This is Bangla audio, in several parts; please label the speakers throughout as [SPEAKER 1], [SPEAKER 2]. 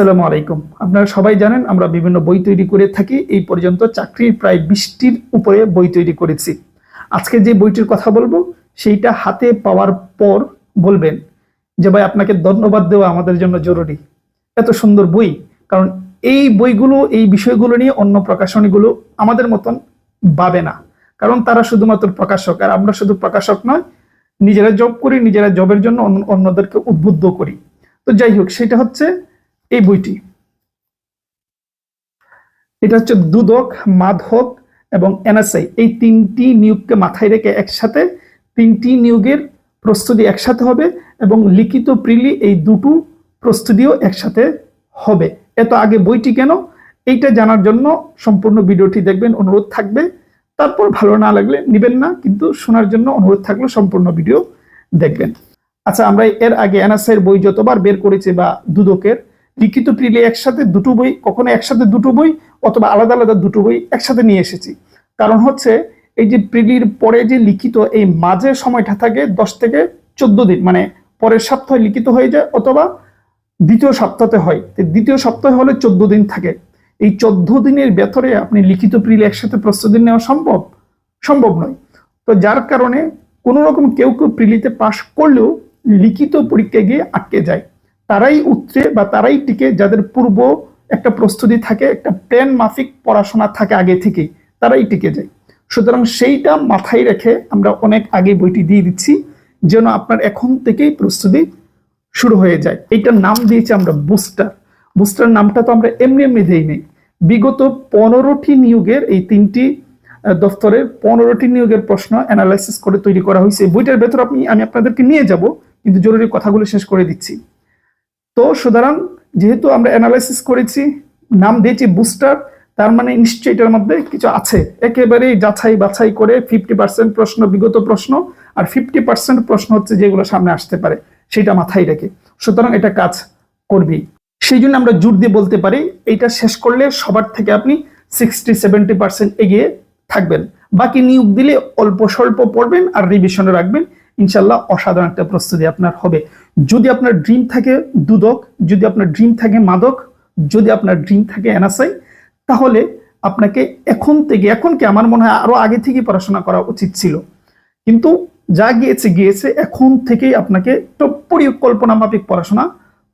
[SPEAKER 1] আসসালামু আলাইকুম। আপনারা সবাই জানেন আমরা বিভিন্ন বই তৈরি করে থাকি, এই পর্যন্ত চাকরির প্রায় বিশটির উপরে বই তৈরি করেছি। আজকে যে বইটির কথা বলব, সেইটা হাতে পাওয়ার পর বলবেন যে ভাই, আপনাকে ধন্যবাদ দেওয়া আমাদের জন্য জরুরি। এত সুন্দর বই, কারণ এই বইগুলো, এই বিষয়গুলো নিয়ে অন্য প্রকাশনীগুলো আমাদের মতন ভাবে না। কারণ তারা শুধুমাত্র প্রকাশক, আর আমরা শুধু প্রকাশক নয়, নিজেরা জব করি, নিজেরা জবের জন্য অন্য- অন্যদেরকে উদ্বুদ্ধ করি। তো যাই হোক, সেটা হচ্ছে এই বইটি। এটা হচ্ছে দুদক মাধক এবং এনএসআই। এই তিনটি নিয়োগকে মাথায় রেখে একসাথে তিনটি নিয়োগের প্রস্তুতি একসাথে হবে এবং লিখিত প্রিলি এই দুটো প্রস্তুতিও একসাথে হবে। এত আগে বইটি কেন? এইটা জানার জন্য সম্পূর্ণ ভিডিওটি দেখবেন, অনুরোধ থাকবে। তারপর ভালো না লাগলে নিবেন না, কিন্তু শোনার জন্য অনুরোধ থাকলে সম্পূর্ণ ভিডিও দেখবেন। আচ্ছা আমরা এর আগে এনএসআই এর বই যতবার বের করেছি বা দুদকের লিখিত প্রিলে একসাথে দুটো বই, কখনো একসাথে দুটো বই অথবা আলাদা আলাদা দুটো বই একসাথে নিয়ে এসেছি। কারণ হচ্ছে এই যে প্রিলির পরে যে লিখিত এই মাঝে সময়টা থাকে দশ থেকে চোদ্দ দিন মানে পরের সপ্তাহে লিখিত হয়ে যায় অথবা দ্বিতীয় সপ্তাহে হয়। দ্বিতীয় সপ্তাহে হলে চোদ্দ দিন থাকে। এই চোদ্দ দিনের ভেতরে আপনি লিখিত প্রিলি একসাথে প্রস্তুতি নেওয়া সম্ভব? সম্ভব নয়। তো যার কারণে কোনো রকম কেউ কেউ প্রিলিতে পাশ করলেও লিখিত পরীক্ষায় গিয়ে আটকে যায়। তারাই উত্তরে বা তারাই টিকে যাদের পূর্ব একটা প্রস্তুতি থাকে, একটা প্ল্যান মাফিক পড়াশোনা থাকে আগে থেকেই তারাই টিকে যায়। সুতরাং সেইটা মাথায় রেখে আমরা অনেক আগে বইটি দিয়ে দিচ্ছি, যেন আপনার এখন থেকেই প্রস্তুতি শুরু হয়ে যায়। এইটার নাম দিয়েছি আমরা বুস্টার। বুস্টার নামটা তো আমরা এমনি এমনি দিই নেই। বিগত পনেরোটি নিয়োগের এই তিনটি দফতরের পনেরোটি নিয়োগের প্রশ্ন অ্যানালাইসিস করে তৈরি করা হয়েছে। বইটার ভেতর আপনি, আমি আপনাদেরকে নিয়ে যাব, কিন্তু জরুরি কথাগুলো শেষ করে দিচ্ছি। তো সুতরাং যেহেতু আমরা অ্যানালাইসিস করেছি, নাম দিয়েছি বুস্টার তার মানে নিশ্চয়ই এটার মধ্যে কিছু আছে। একেবারে যাচাই বাছাই করে ফিফটি পার্সেন্ট প্রশ্ন, বিগত প্রশ্ন, আর ফিফটি পার্সেন্ট প্রশ্ন হচ্ছে যেগুলো সামনে আসতে পারে, সেটা মাথায় রেখে। সুতরাং এটা কাজ করবি সেই জন্য আমরা জোর দিয়ে বলতে পারি, এইটা শেষ করলে সবার থেকে আপনি সিক্সটি সেভেন্টি পার্সেন্ট এগিয়ে থাকবেন। বাকি নিয়োগ দিলে অল্প স্বল্প পড়বেন আর রিভিশনে রাখবেন। ইনশাল্লাহ অসাধারণ একটা প্রস্তুতি আপনার হবে। যদি আপনার ড্রিম থাকে দুদক, যদি আপনার ড্রিম থাকে মাদক, যদি আপনার ড্রিম থাকে এনএসআই তাহলে আপনাকে এখন থেকে, এখন কি আমার মনে হয় আরও আগে থেকেই পড়াশোনা করা উচিত ছিল। কিন্তু যা গিয়েছে গিয়েছে, এখন থেকেই আপনাকে পরিকল্পনা মাফিক পড়াশোনা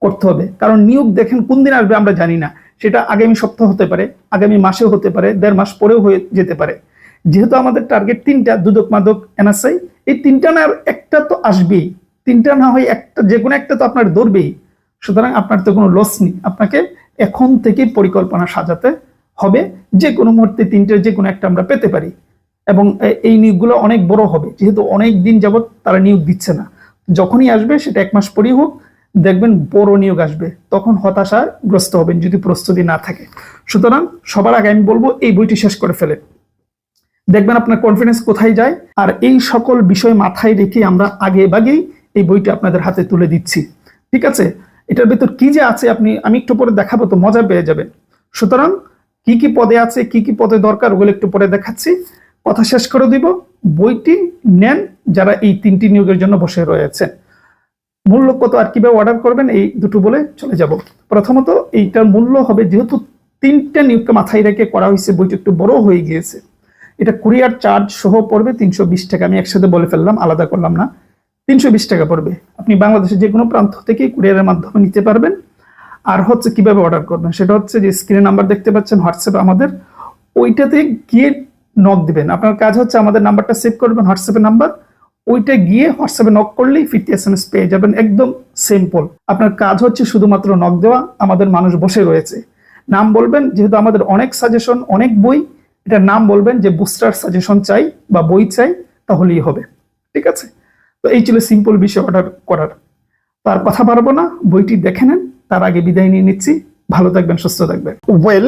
[SPEAKER 1] করতে হবে। কারণ নিয়োগ দেখেন কোন দিন আসবে আমরা জানি না। সেটা আগামী সপ্তাহ হতে পারে, আগামী মাসেও হতে পারে, দেড় মাস পরেও হয়ে যেতে পারে। যেহেতু আমাদের টার্গেট তিনটা, দুদক, মাদক এনএসআই এই তিনটা না, একটা তো আসবেই। তিনটা না হয় একটা, যে কোনো একটা তো আপনার ধরবেই। সুতরাং আপনার তো কোনো লস নেই। আপনাকে এখন থেকে পরিকল্পনা সাজাতে হবে। যে কোনো মুহূর্তে তিনটের যে কোনো একটা আমরা পেতে পারি। এবং এই নিয়োগগুলো অনেক বড় হবে। যেহেতু অনেক দিন যাবত তারা নিয়োগ দিচ্ছে না। যখনই আসবে, সেটা এক মাস পরেই হোক, দেখবেন বড় নিয়োগ আসবে। তখন হতাশাগ্রস্ত হবেন যদি প্রস্তুতি না থাকে। সুতরাং সবার আগে আমি বলব, এই বইটি শেষ করে ফেলে দেখবেন আপনার কনফিডেন্স কোথায় যায়? আর এই সকল বিষয় মাথায় রেখে আমরা আগে বাগেই এই বইটি আপনাদের হাতে তুলে দিচ্ছি। ঠিক আছে? এটার ভেতর কি যে আছে আপনি, আমি একটু পরে দেখাবো তো মজা পেয়ে যাবেন। সুতরাং কি কি পদে আছে, কি কি পদে দরকার ওগুলো একটু পরে দেখাচ্ছি। কথা শেষ করে দিব। বইটি নেন যারা এই তিনটি নিয়োগের জন্য বসে রয়েছেন। মূল্য কত আর কীভাবে অর্ডার করবেন, এই দুটো বলে চলে যাব। প্রথমত এইটার মূল্য হবে, যেহেতু তিনটা নিয়োগকে মাথায় রেখে করা হয়েছে, বইটি একটু বড় হয়ে গিয়েছে। এটা কুরিয়ার চার্জ সহ পড়বে তিনশো বিশ টাকা। আমি একসাথে বলে ফেললাম, আলাদা করলাম না। তিনশো বিশ টাকা পড়বে। আপনি বাংলাদেশের যে কোনো প্রান্ত থেকে কুরিয়ারের মাধ্যমে নিতে পারবেন। আর হচ্ছে কীভাবে অর্ডার করবেন? সেটা হচ্ছে যে স্ক্রিনে নাম্বার দেখতে পাচ্ছেন হোয়াটসঅ্যাপে আমাদের। ওইটাতে গিয়ে নক দিবেন। আপনার কাজ হচ্ছে আমাদের নাম্বারটা সেভ করবেন হোয়াটসঅ্যাপের নাম্বার ওইটা গিয়ে হোয়াটসঅ্যাপে নক করলেই ফিফটি এস এম এস পেয়ে যাবেন। একদম সিম্পল আপনার কাজ হচ্ছে শুধুমাত্র নক দেওয়া। আমাদের মানুষ বসে রয়েছে। নাম বলবেন, যেহেতু আমাদের অনেক সাজেশন অনেক বই এটার নাম বলবেন যে বুস্টার সাজেশন চাই বা বই চাই, তাহলেই হবে। ঠিক আছে? তো এই ছিল সিম্পল বিষয় অর্ডার করার। তার কথা পারব না, বইটি দেখে নেন, তার আগে বিদায় নিয়ে নিচ্ছি। ভালো থাকবেন, সুস্থ থাকবেন। ওয়েল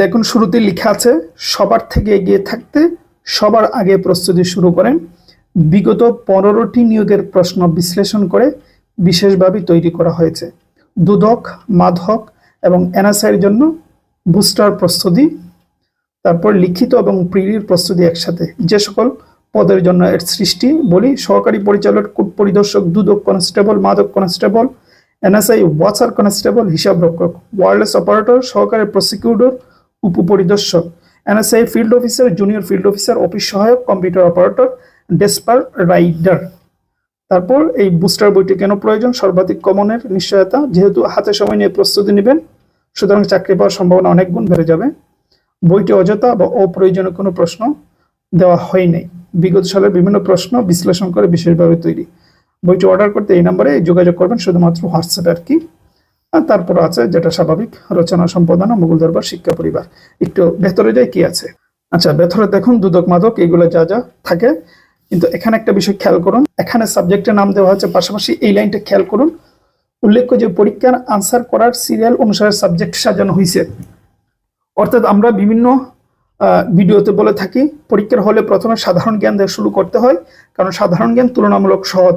[SPEAKER 1] দেখুন, শুরুতে লেখা আছে, সবার থেকে এগিয়ে থাকতে সবার আগে প্রস্তুতি শুরু করেন। বিগত পনেরোটি নিয়োগের প্রশ্ন বিশ্লেষণ করে বিশেষভাবে তৈরি করা হয়েছে। দুদক মাধক এবং এনএসআইয়ের জন্য বুস্টার প্রস্তুতি তারপর লিখিত এবং প্রিলির প্রস্তুতি একসাথে। যে সকল পদের জন্য এর সৃষ্টি বলি, সহকারী পরিচালক, কূট পরিদর্শক, দুদক কনস্টেবল, মাদক কনস্টেবল, এনএসআই, ওয়াচার কনস্টেবল, হিসাব রক্ষক, ওয়ারলেস অপারেটর, সহকারী প্রসিকিউটর, উপপরিদর্শক, NSI field officer, junior field officer, office সহায়ক, কম্পিউটার অপারেটর, ডেসপার, রাইডার। তারপর এই বুস্টার বইটি কেন প্রয়োজন? সর্বাধিক কমনের নিশ্চয়তা, যেহেতু হাতে সময় নিয়ে প্রস্তুতি নেবেন, সুতরাং চাকরি পাওয়ার সম্ভাবনা অনেক গুণ বেড়ে যাবে। বইটি অযথা বা অপ্রয়োজনীয় কোনো প্রশ্ন দেওয়া হয়নি বিগত সালের বিভিন্ন প্রশ্ন বিশ্লেষণ করে বিশেষভাবে তৈরি। বইটি অর্ডার করতে এই নম্বরে যোগাযোগ করবেন শুধুমাত্র হোয়াটসঅ্যাপে আর কি। আর তারপর আছে যেটা স্বাভাবিক, রচনা, সম্পাদনা, মুঘল দরবার, শিক্ষা, পরিবার। একটু ভেতরে যাই কি আছে? আচ্ছা ভেতরে দেখুন, দুদক, মাদক, এগুলো যা যা থাকে। কিন্তু এখানে একটা বিষয় খেয়াল করুন। এখানে সাবজেক্টের নাম দেওয়া হচ্ছে পাশাপাশি এই লাইনটা খেয়াল করুন। উল্লেখ্য যে পরীক্ষার আনসার করার সিরিয়াল অনুসারে সাবজেক্ট সাজানো হয়েছে অর্থাৎ আমরা বিভিন্ন ভিডিওতে বলে থাকি, পরীক্ষার হলে প্রথমে সাধারণ জ্ঞান দিয়ে শুরু করতে হয়, কারণ সাধারণ জ্ঞান তুলনামূলক সহজ,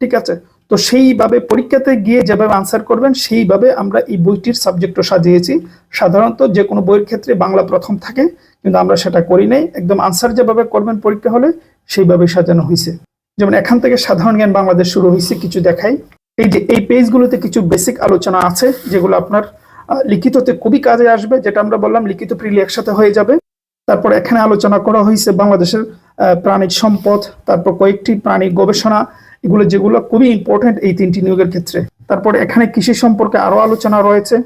[SPEAKER 1] ঠিক আছে? তো সেইভাবে পরীক্ষাতে গিয়ে যেভাবে আনসার করবেন, সেইভাবে আমরা এই বইটির সাবজেক্টও সাজিয়েছি। সাধারণত যে কোনো বইয়ের ক্ষেত্রে বাংলা প্রথম থাকে, কিন্তু আমরা সেটা করি নাই। একদম আনসার যেভাবে করবেন পরীক্ষা হলে, সেইভাবে সাজানো হয়েছে। যেমন এখান থেকে সাধারণ জ্ঞান বাংলাদেশ শুরু হয়েছে, কিছু দেখাই। এই যে, এই পেজগুলোতে কিছু বেসিক আলোচনা আছে, যেগুলো আপনার লিখিততে খুবই কাজে আসবে যেটা আমরা বললাম লিখিত প্রিলি একসাথে হয়ে যাবে। তারপর এখানে আলোচনা করা হয়েছে বাংলাদেশের আহ, প্রাণীজ সম্পদ তারপর কয়েকটি প্রাণী গবেষণা এগুলো যেগুলো খুবই ইম্পর্টেন্ট এই তিনটি নিয়োগের ক্ষেত্রে। তারপর এখানে কৃষি সম্পর্কে আরও আলোচনা রয়েছে।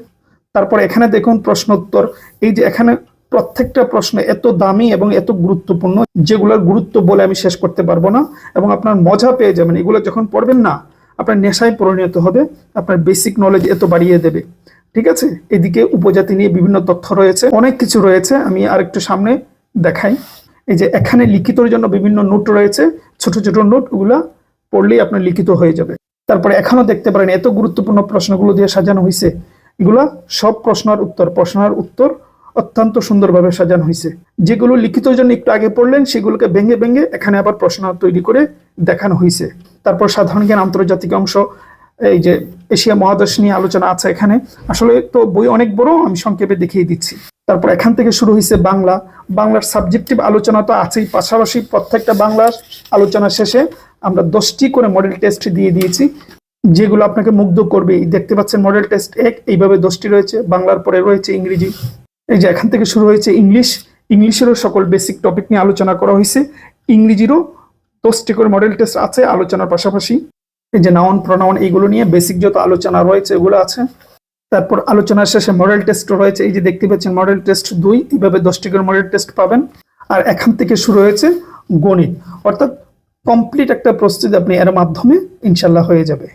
[SPEAKER 1] তারপর এখানে দেখুন প্রশ্ন উত্তর এই যে এখানে প্রত্যেকটা প্রশ্ন এত দামি এবং এত গুরুত্বপূর্ণ যেগুলোর গুরুত্ব বলে আমি শেষ করতে পারব না এবং আপনার মজা পেয়ে যাবেন। এগুলো যখন পড়বেন না আপনার নেশায় পরিণত হবে আপনার বেসিক নলেজ এত বাড়িয়ে দেবে। ঠিক আছে? এদিকে উপজাতি নিয়ে বিভিন্ন তথ্য রয়েছে। অনেক কিছু রয়েছে, আমি আরেকটু সামনে দেখাই। এই যে এখানে লিখিতর জন্য বিভিন্ন নোট রয়েছে, ছোট ছোট নোট, ওগুলা পড়লেই আপনার লিখিত হয়ে যাবে। তারপরে এখনও দেখতে পারেন, এত গুরুত্বপূর্ণ প্রশ্নগুলো দিয়ে সাজানো হয়েছে এগুলা সব প্রশ্নের উত্তর প্রশ্নের উত্তর অত্যন্ত সুন্দরভাবে সাজানো হয়েছে যেগুলো লিখিত জন্য একটু আগে পড়লেন, সেগুলোকে ভেঙে ভেঙে এখানে আবার প্রশ্ন তৈরি করে দেখানো হয়েছে তারপর সাধারণ জ্ঞান আন্তর্জাতিক অংশ এই যে এশিয়া মহাদেশ নিয়ে আলোচনা আছে এখানে। আসলে তো বই অনেক বড়, আমি সংক্ষেপে দেখিয়ে দিচ্ছি। তারপর এখান থেকে শুরু হয়েছে বাংলা। বাংলার সাবজেক্টিভ আলোচনা তো আছেই, পাশাপাশি প্রত্যেকটা বাংলার আলোচনা শেষে আমরা দশটি করে মডেল টেস্ট দিয়ে দিয়েছি, যেগুলো আপনাকে মুগ্ধ করবে দেখতে পাচ্ছেন মডেল টেস্ট এক, এইভাবে দশটি রয়েছে, বাংলার পরে রয়েছে ইংরেজি। এই যে এখান থেকে শুরু হয়েছে ইংলিশ। ইংলিশেরও সকল বেসিক টপিক নিয়ে আলোচনা করা হয়েছে ইংরেজিরও দশটি করে মডেল টেস্ট আছে, আলোচনার পাশাপাশি। যে নাউন, প্রনাউন এইগুলো নিয়ে বেসিক যত আলোচনা রয়েছে, এগুলো আছে। তারপর আলোচনার শেষে মডেল টেস্ট রয়েছে। এই যে দেখতে পাচ্ছেন মডেল টেস্ট দুই এইভাবে দশটি করে মডেল টেস্ট পাবেন। আর এখান থেকে শুরু হয়েছে গণিত। অর্থাৎ কমপ্লিট একটা প্রস্তুতি আপনি এর মাধ্যমে ইনশাল্লাহ হয়ে যাবে।